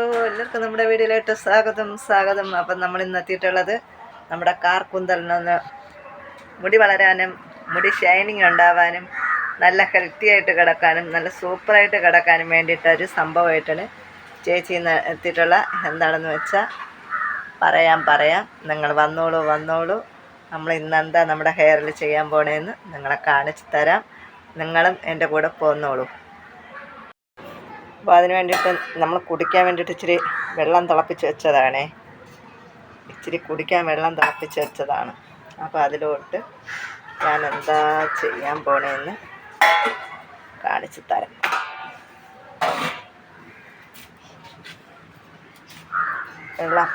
എല്ലാവർക്കും നമ്മുടെ വീഡിയോയിലായിട്ട് സ്വാഗതം സ്വാഗതം. അപ്പം നമ്മൾ ഇന്ന് എത്തിയിട്ടുള്ളത് നമ്മുടെ കാർ കുന്തലിനൊന്ന് മുടി വളരാനും മുടി ഷൈനിങ് ഉണ്ടാവാനും നല്ല ഹെൽത്തി ആയിട്ട് കിടക്കാനും നല്ല സൂപ്പറായിട്ട് കിടക്കാനും വേണ്ടിയിട്ട് ഒരു സംഭവമായിട്ടാണ് ചേച്ചി ഇന്ന് എത്തിയിട്ടുള്ള എന്താണെന്ന് വെച്ചാൽ പറയാം പറയാം. നിങ്ങൾ വന്നോളൂ വന്നോളൂ. നമ്മൾ ഇന്ന് എന്താ നമ്മുടെ ഹെയറിൽ ചെയ്യാൻ പോണേന്ന് നിങ്ങളെ കാണിച്ചു തരാം. നിങ്ങളും എന്റെ കൂടെ പോന്നോളൂ. അപ്പോൾ അതിന് വേണ്ടിയിട്ട് നമ്മൾ കുടിക്കാൻ വേണ്ടിയിട്ട് ഇച്ചിരി വെള്ളം തിളപ്പിച്ച് വെച്ചതാണേ. ഇച്ചിരി കുടിക്കാൻ വെള്ളം തിളപ്പിച്ച് വെച്ചതാണ്. അപ്പോൾ അതിലോട്ട് ഞാൻ എന്താ ചെയ്യാൻ പോണേന്ന് കാണിച്ചു തരാം. വെള്ളം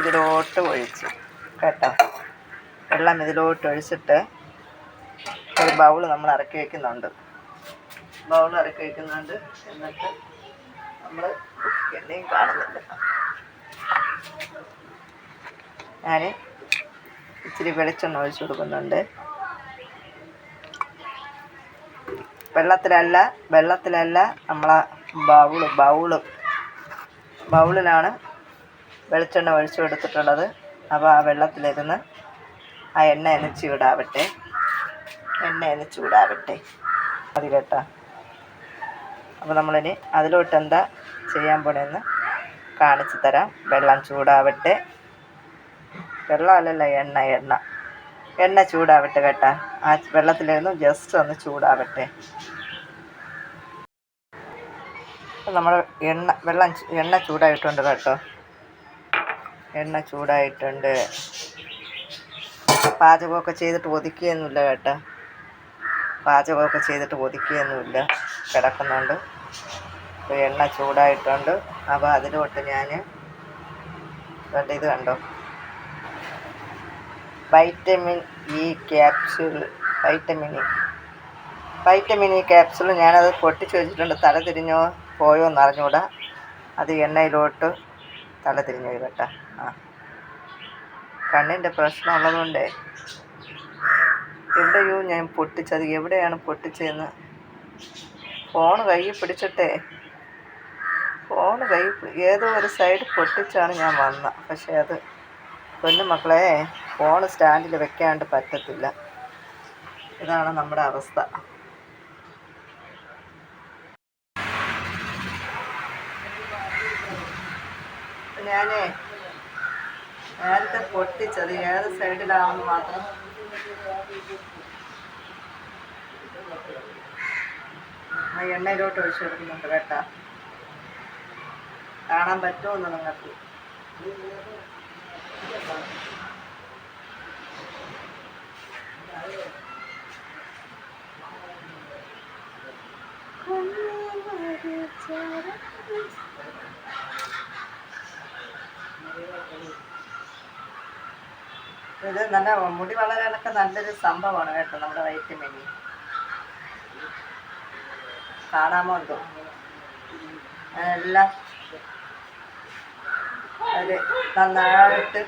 ഇതിലോട്ട് ഒഴിച്ചു കേട്ടോ. വെള്ളം ഇതിലോട്ട് ഒഴിച്ചിട്ട് ഒരു ബൗൾ നമ്മൾ ഇറക്കി വയ്ക്കുന്നുണ്ട് ബൗൾ ഇറക്കി വയ്ക്കുന്നുണ്ട് എന്നിട്ട് നമ്മൾ എണ്ണയും കാണുന്നുണ്ട് ഞാൻ ഇച്ചിരി വെളിച്ചെണ്ണ ഒഴിച്ചു കൊടുക്കുന്നുണ്ട്. വെള്ളത്തിലല്ല വെള്ളത്തിലല്ല നമ്മളെ ബൗൾ ബൗൾ. ബൗളിലാണ് വെളിച്ചെണ്ണ ഒഴിച്ചു കൊടുത്തിട്ടുള്ളത്. അപ്പോൾ ആ വെള്ളത്തിലിരുന്ന് ആ എണ്ണ ഒന്ന് ചൂടാവട്ടെ. എണ്ണ ഒന്ന് ചൂടാവട്ടെ. അതിലെട്ടാ അപ്പോൾ നമ്മളിനി അതിലോട്ട് എന്താ ചെയ്യാൻ പോണെന്ന് കാണിച്ചു തരാം. വെള്ളം ചൂടാവട്ടെ. വെള്ളമല്ലല്ലോ എണ്ണ എണ്ണ. എണ്ണ ചൂടാവട്ടെ കേട്ടാ. ആ വെള്ളത്തിലിരുന്ന് ജസ്റ്റ് ഒന്ന് ചൂടാവട്ടെ. നമ്മൾ എണ്ണ വെള്ളം എണ്ണ ചൂടായിട്ടുണ്ട് കേട്ടോ. എണ്ണ ചൂടായിട്ടുണ്ട്. പാചകമൊക്കെ ചെയ്തിട്ട് ഒതുക്കിയൊന്നുമില്ല കേട്ടോ. പാചകമൊക്കെ ചെയ്തിട്ട് ഒതുക്കിയൊന്നുമില്ല. കിടക്കുന്നുണ്ട്. എണ്ണ ചൂടായിട്ടുണ്ട്. അപ്പോൾ അതിലോട്ട് ഞാൻ കണ്ട് ഇത് കണ്ടോ? Vitamin E capsule vitamin E. Vitamin E capsule ഞാനത് പൊട്ടിച്ച് വെച്ചിട്ടുണ്ട്. തല തിരിഞ്ഞോ പോയോ എന്ന് അറിഞ്ഞുകൂടാ അത് എണ്ണയിലോട്ട് തല തിരിഞ്ഞു കേട്ടോ. ആ. കണ്ണിന്റെ പ്രശ്നം ഉള്ളതുകൊണ്ടേ എവിടെയോ ഞാൻ പൊട്ടിച്ചത് എവിടെയാണ് പൊട്ടിച്ചതെന്ന്? ഫോൺ കയ്യിൽ പിടിച്ചിട്ടേ. ഫോൺ കൈ ഏതോ ഒരു സൈഡ് പൊട്ടിച്ചാണ് ഞാൻ വന്നത് പക്ഷേ അത് പൊന്നു മക്കളെ ഫോൺ സ്റ്റാൻഡിൽ വെക്കാണ്ട് പറ്റത്തില്ല. ഇതാണ് നമ്മുടെ അവസ്ഥ. ഞാനേ നേരത്തെ പൊട്ടിച്ചത് ഏത് സൈഡിലാണെന്ന് മാത്രം ആ എണ്ണയിലോട്ട് ഒഴിച്ചു കൊടുക്കുന്നുണ്ട് കേട്ടോ. കാണാൻ പറ്റുമെന്ന് നിങ്ങൾക്ക്? ഇത് നല്ല മുടി വളരാനൊക്കെ നല്ലൊരു സംഭവമാണ് കേട്ടോ നമ്മുടെ വൈറ്റമിൻ. കാണാമോ എന്തോ എല്ലാം അത് നന്നായിട്ട്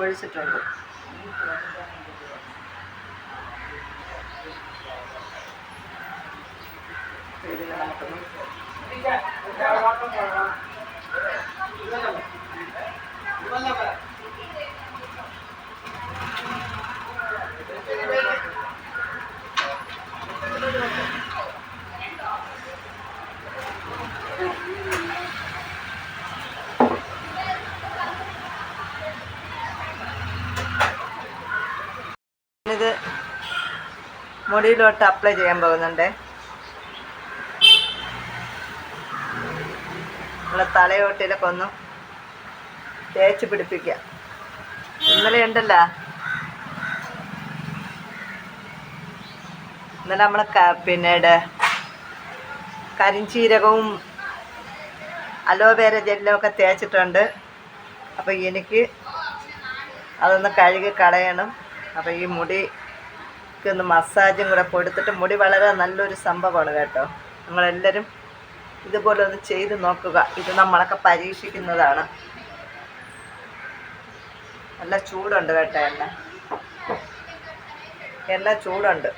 ഒഴിച്ചിട്ടുണ്ട് ഇതിൽ നമുക്കൊന്ന് ഇത് മുടിയിലോട്ട് അപ്ലൈ ചെയ്യാൻ പോകുന്നുണ്ട്. നമ്മളെ തലയോട്ടിലൊക്കെ ഒന്ന് തേച്ച് പിടിപ്പിക്കുക. ഇന്നലെ ഉണ്ടല്ല. ഇന്നലെ നമ്മൾ പിന്നീട് കരിഞ്ചീരകവും അലോവേര ജെല്ലും ഒക്കെ തേച്ചിട്ടുണ്ട്. അപ്പോൾ എനിക്ക് അതൊന്ന് കഴുകി കളയണം. അപ്പോൾ ഈ മുടിക്ക് ഒന്ന് മസാജും കൂടെ കൊടുത്തിട്ട് മുടി വളരെ നല്ലൊരു സംഭവമാണ് കേട്ടോ. നിങ്ങളെല്ലാവരും ഇതുപോലെ ഒന്ന് ചെയ്ത് നോക്കുക. ഇത് നമ്മളൊക്കെ പരീക്ഷിക്കുന്നതാണ്. നല്ല ചൂടുണ്ട് കേട്ടോ എണ്ണ. എണ്ണ ചൂടുണ്ട്.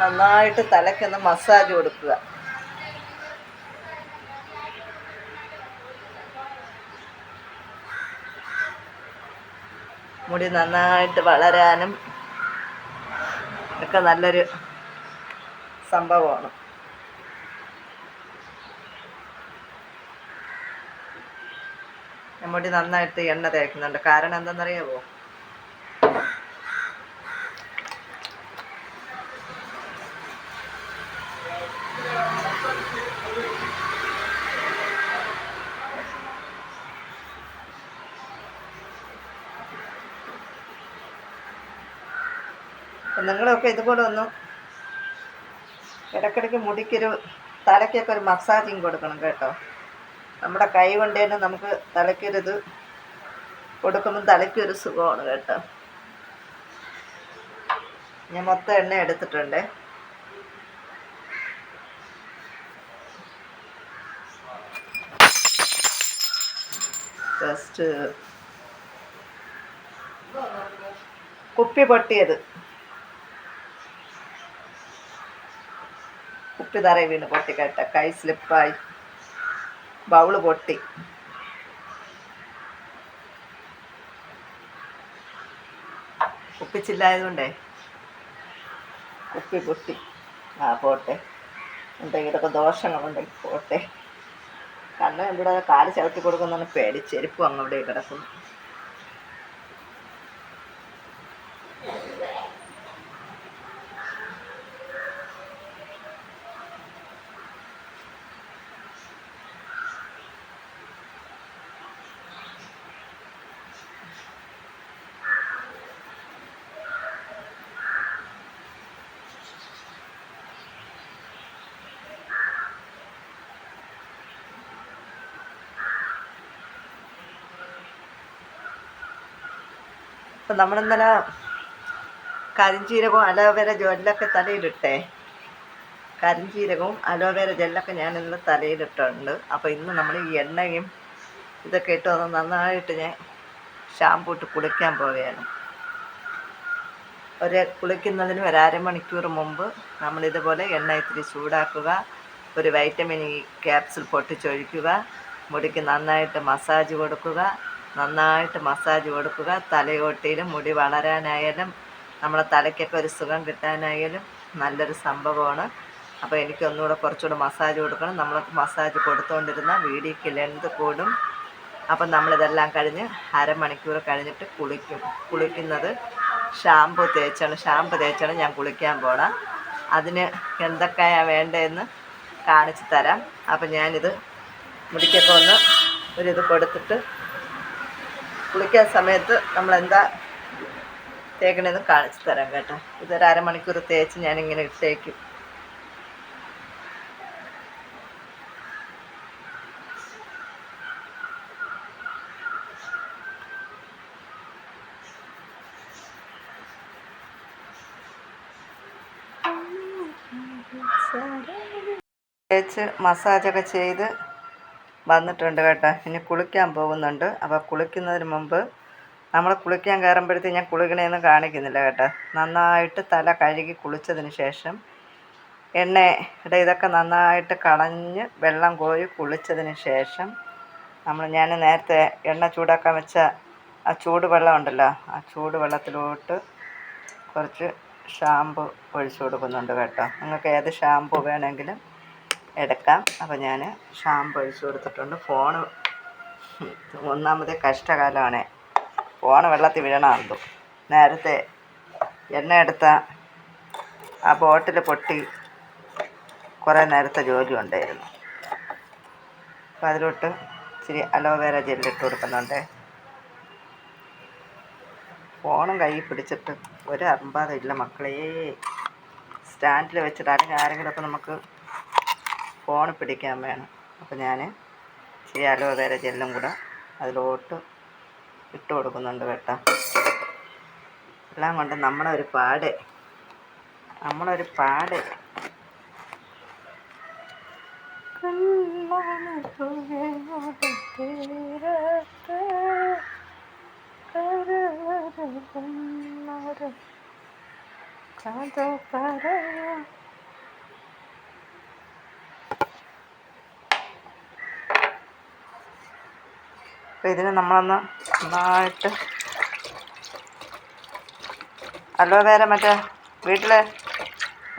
നന്നായിട്ട് തലക്കൊന്ന് മസാജ് കൊടുക്കുക. മുടി നന്നായിട്ട് വളരാനും ഒക്കെ നല്ലൊരു സംഭവമാണ്. നമ്മുടെ മുടി നന്നായിട്ട് എണ്ണ തേക്കുന്നുണ്ട്. കാരണം എന്താണെന്നറിയാമോ അപ്പം നിങ്ങളൊക്കെ ഇതുപോലെ ഒന്ന് ഇടയ്ക്കിടയ്ക്ക് മുടിക്കൊരു തലയ്ക്കൊക്കെ ഒരു മസാജിങ് കൊടുക്കണം കേട്ടോ. നമ്മുടെ കൈ കൊണ്ട് തന്നെ നമുക്ക് തലയ്ക്കൊരിത് കൊടുക്കുമ്പോൾ തലയ്ക്കൊരു സുഖമാണ് കേട്ടോ. ഞാൻ മൊത്തം എണ്ണ എടുത്തിട്ടുണ്ട്. ജസ്റ്റ് കുപ്പി പൊട്ടിയത്. കുപ്പി തറ വീണ് പൊട്ടി കേട്ട. കൈ സ്ലിപ്പായി. ബൗൾ പൊട്ടി. കുപ്പിച്ചില്ലായതുകൊണ്ടേ കുപ്പി പൊട്ടി. ആ പോട്ടെ. എന്തെങ്കിലുമൊക്കെ ദോഷങ്ങളുണ്ടെങ്കിൽ പോട്ടെ. കണ്ണ് ഇവിടെ കാൽ ചവിട്ടി കൊടുക്കുന്നതാണ് പേടി. ചെരുപ്പും അങ്ങവിടെ കിടക്കുന്നു. അപ്പം നമ്മളിന്നലെ കരിഞ്ചീരകവും അലോവേര ജെല്ലൊക്കെ തലയിലിട്ടേ. കരിഞ്ചീരകവും അലോവേര ജെല്ലൊക്കെ ഞാൻ ഇന്ന് തലയിലിട്ടുണ്ട്. അപ്പോൾ ഇന്ന് നമ്മൾ ഈ എണ്ണയും ഇതൊക്കെ ഇട്ട് ഒന്ന് നന്നായിട്ട് ഞാൻ ഷാമ്പു ഇട്ട് കുളിക്കാൻ പോവുകയാണ്. ഒരു കുളിക്കുന്നതിന് ഒരു അരമണിക്കൂർ മുമ്പ് നമ്മളിതുപോലെ എണ്ണ ഇത്തിരി ചൂടാക്കുക ഒരു വൈറ്റമിൻ ഇ ക്യാപ്സിൽ പൊട്ടിച്ചൊഴിക്കുക മുടിക്ക് നന്നായിട്ട് മസാജ് കൊടുക്കുക നന്നായിട്ട് മസാജ് കൊടുക്കുക. തലയോട്ടിയിലും മുടി വളരാനായാലും നമ്മുടെ തലയ്ക്കൊക്കെ ഒരു സുഖം കിട്ടാനായാലും നല്ലൊരു സംഭവമാണ്. അപ്പോൾ എനിക്കൊന്നുകൂടെ കുറച്ചുകൂടെ മസാജ് കൊടുക്കണം. നമ്മൾ മസാജ് കൊടുത്തുകൊണ്ടിരുന്ന വീഡിയോക്ക് ലെന്ത് കൂടും. അപ്പം നമ്മളിതെല്ലാം കഴിഞ്ഞ് അരമണിക്കൂർ കഴിഞ്ഞിട്ട് കുളിക്കും. കുളിക്കുന്നത് ഷാമ്പു തേച്ചാണ്. ഷാമ്പു തേച്ചാണ് ഞാൻ കുളിക്കാൻ പോണം. അതിന് എന്തൊക്കെയാണ് വേണ്ടതെന്ന് കാണിച്ചു തരാം. അപ്പം ഞാനിത് മുടിക്കൊക്കെ ഒന്ന് ഒരിത് കൊടുത്തിട്ട് കുളിക്കാൻ സമയത്ത് നമ്മൾ എന്താ തേക്കണേന്ന് കാണിച്ചു തരാം കേട്ടോ. ഇതൊരു അരമണിക്കൂർ തേച്ച് ഞാനിങ്ങനെ ഇട്ടേക്കും. തേച്ച് മസാജൊക്കെ ചെയ്ത് വന്നിട്ടുണ്ട് കേട്ടോ. ഇനി കുളിക്കാൻ പോകുന്നുണ്ട്. അപ്പോൾ കുളിക്കുന്നതിന് മുമ്പ് നമ്മൾ കുളിക്കാൻ കയറുമ്പോഴത്തേക്ക് ഞാൻ കുളിക്കണേന്ന് കാണിക്കുന്നില്ല കേട്ടോ. നന്നായിട്ട് തല കഴുകി കുളിച്ചതിന് ശേഷം എണ്ണയുടെ ഇതൊക്കെ നന്നായിട്ട് കളഞ്ഞ് വെള്ളം കോരി കുളിച്ചതിന് ശേഷം നമ്മൾ ഞാൻ നേരത്തെ എണ്ണ ചൂടാക്കാൻ വെച്ച ആ ചൂട് വെള്ളം ഉണ്ടല്ലോ ആ ചൂടുവെള്ളത്തിലോട്ട് കുറച്ച് ഷാമ്പു ഒഴിച്ചു കൊടുക്കുന്നുണ്ട് കേട്ടോ. നിങ്ങൾക്ക് ഏത് ഷാമ്പു വേണമെങ്കിലും എടുക്കാം. അപ്പോൾ ഞാൻ ഷാമ്പു ഒഴിച്ചു കൊടുത്തിട്ടുണ്ട്. ഫോണ് ഒന്നാമത് കഷ്ടകാലമാണ്. ഫോണ് വെള്ളത്തിൽ വീഴണമെന്നു നേരത്തെ എണ്ണ എടുത്ത ആ ബോട്ടിൽ പൊട്ടി കുറേ നേരത്തെ ജോലി ഉണ്ടായിരുന്നു. അപ്പോൾ അതിലോട്ട് ഇച്ചിരി അലോവേര ജെല്ലിട്ട് കൊടുക്കുന്നുണ്ട്. ഫോണും കൈ പിടിച്ചിട്ട് ഒരു അമ്പാതില്ല മക്കളേ. സ്റ്റാൻഡിൽ വെച്ചിട്ട് അല്ലെങ്കിൽ ആരെങ്കിലുമൊക്കെ നമുക്ക് ഫോൺ പിടിക്കാൻ വേണം. അപ്പോൾ ഞാൻ ഈ അലോവേര ജെല്ലും കൂടെ അതിലോട്ട് ഇട്ട് കൊടുക്കുന്നുണ്ട് കേട്ടോ. എല്ലാം കൊണ്ട് നമ്മളൊരു പാട്. നമ്മളൊരു പാട്. കഥ പറയാം അപ്പോൾ ഇതിന് നമ്മളൊന്ന് നന്നായിട്ട് അലോവേര മറ്റേ വീട്ടിൽ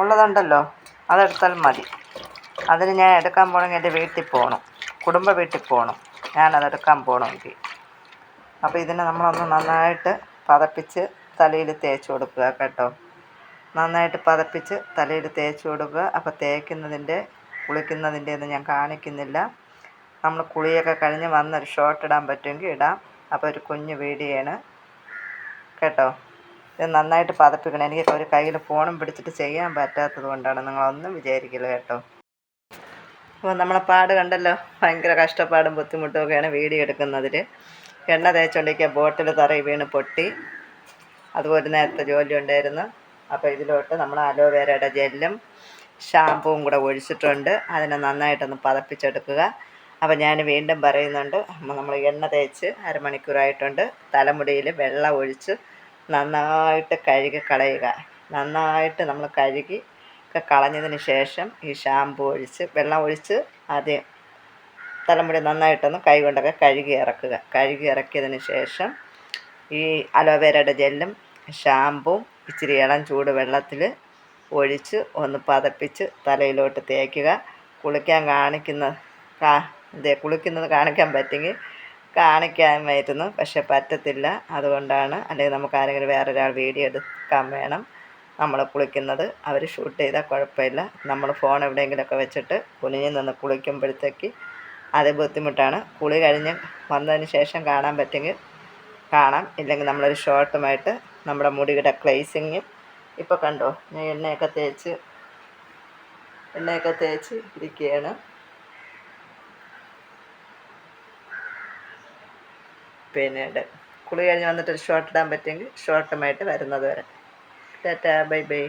ഉള്ളതുണ്ടല്ലോ അതെടുത്താൽ മതി. അതിന് ഞാൻ എടുക്കാൻ പോകണമെങ്കിൽ എന്റെ വീട്ടിൽ പോകണം കുടുംബ വീട്ടിൽ പോകണം ഞാൻ അതെടുക്കാൻ പോകണമെങ്കിൽ അപ്പോൾ ഇതിനെ നമ്മളൊന്ന് നന്നായിട്ട് പതപ്പിച്ച് തലയിൽ തേച്ച് കൊടുക്കുക കേട്ടോ. നന്നായിട്ട് പതപ്പിച്ച് തലയിൽ തേച്ച് കൊടുക്കുക. അപ്പോൾ തേക്കുന്നതിന്റെ കുളിക്കുന്നതിന്റെ ഒന്നും ഞാൻ കാണിക്കുന്നില്ല. നമ്മൾ കുളിയൊക്കെ കഴിഞ്ഞ് വന്നൊരു ഷോട്ട് ഇടാൻ പറ്റുമെങ്കിൽ ഇടാം. അപ്പോൾ ഒരു കുഞ്ഞ് വീഡിയോയാണ് കേട്ടോ? ഇത് നന്നായിട്ട് പതപ്പിക്കണം. എനിക്ക് ഒരു കയ്യിൽ ഫോണും പിടിച്ചിട്ട് ചെയ്യാൻ പറ്റാത്തത് കൊണ്ടാണ് നിങ്ങളൊന്നും വിചാരിക്കില്ല കേട്ടോ. അപ്പോൾ നമ്മളെ പാട് കണ്ടല്ലോ? ഭയങ്കര കഷ്ടപ്പാടും ബുദ്ധിമുട്ടും ഒക്കെയാണ് വീഡിയോ എടുക്കുന്നതിൽ എണ്ണ തേച്ചുകൊണ്ടിരിക്കുക ബോട്ടിൽ തറയിൽ വീണ് പൊട്ടി. അതുപോലെ നേരത്തെ ജോലി ഉണ്ടായിരുന്നു. അപ്പോൾ ഇതിലോട്ട് നമ്മൾ അലോവേരയുടെ ജെല്ലും ഷാമ്പുവും കൂടെ ഒഴിച്ചിട്ടുണ്ട്. അതിനെ നന്നായിട്ടൊന്ന് പതപ്പിച്ചെടുക്കുക. അപ്പോൾ ഞാൻ വീണ്ടും പറയുന്നുണ്ട് നമ്മൾ എണ്ണ തേച്ച് അരമണിക്കൂറായിട്ടുണ്ട്. തലമുടിയിൽ വെള്ളം ഒഴിച്ച് നന്നായിട്ട് കഴുകി കളയുക. നന്നായിട്ട് നമ്മൾ കഴുകി ഒക്കെ കളഞ്ഞതിന് ശേഷം ഈ ഷാമ്പു ഒഴിച്ച് വെള്ളം ഒഴിച്ച് ആദ്യം തലമുടി നന്നായിട്ടൊന്ന് കൈ കൊണ്ടൊക്കെ കഴുകി ഇറക്കുക. കഴുകി ഇറക്കിയതിന് ശേഷം ഈ അലോവേരയുടെ ജെല്ലും ഷാമ്പും ഇച്ചിരി ഇളം ചൂട് വെള്ളത്തിൽ ഒഴിച്ച് ഒന്ന് പതപ്പിച്ച് തലയിലോട്ട് തേക്കുക. കുളിക്കാൻ കാണിക്കുന്ന ഇതേ കുളിക്കുന്നത് കാണിക്കാൻ പറ്റുമെങ്കിൽ കാണിക്കാമായിരുന്നു പക്ഷെ പറ്റത്തില്ല. അതുകൊണ്ടാണ് അല്ലെങ്കിൽ നമുക്ക് ആരെങ്കിലും വേറൊരാൾ വീഡിയോ എടുക്കാൻ വേണം നമ്മൾ കുളിക്കുന്നത്. അവർ ഷൂട്ട് ചെയ്താൽ കുഴപ്പമില്ല. നമ്മൾ ഫോൺ എവിടെയെങ്കിലുമൊക്കെ വെച്ചിട്ട് കുനിഞ്ഞു നിന്ന് കുളിക്കുമ്പോഴത്തേക്ക് അത് ബുദ്ധിമുട്ടാണ്. കുളി കഴിഞ്ഞ് വന്നതിന് ശേഷം കാണാൻ പറ്റുമെങ്കിൽ കാണാം. ഇല്ലെങ്കിൽ നമ്മളൊരു ഷോർട്ടുമായിട്ട് നമ്മുടെ മുടിയുടെ ക്ലേസിങ്ങും ഇപ്പോൾ കണ്ടോ? ഞാൻ എണ്ണയൊക്കെ തേച്ച് എണ്ണയൊക്കെ തേച്ച് ഇരിക്കുകയാണ്. പിന്നീട് കുളി കഴിഞ്ഞ് വന്നിട്ട് ഒരു ഷോർട്ട് ഇടാൻ പറ്റുമെങ്കിൽ ഷോർട്ടുമായിട്ട് വരുന്നത് വരെ. Tata bye bye